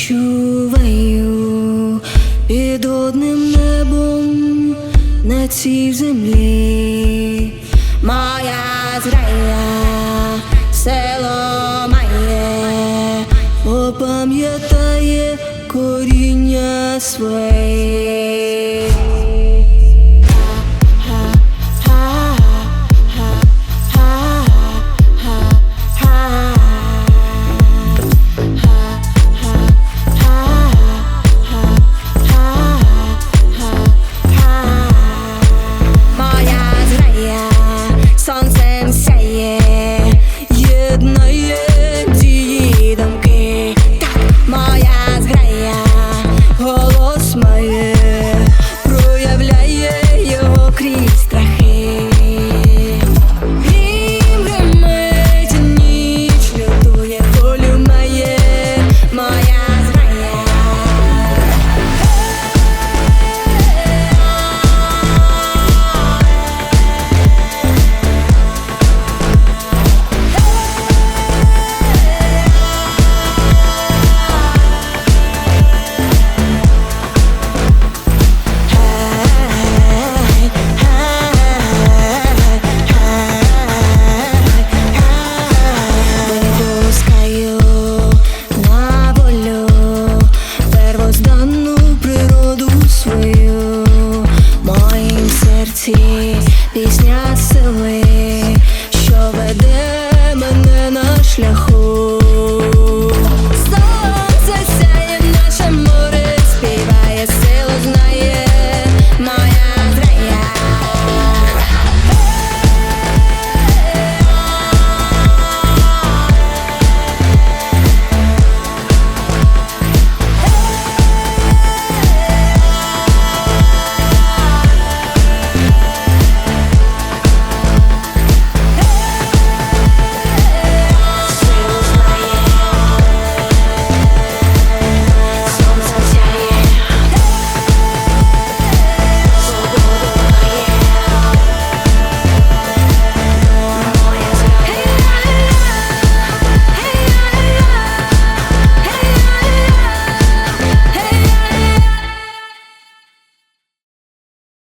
відчуваю під одним небом на цій землі. Моя зрая село моє попам'ятає коріння своє. Песня отсылает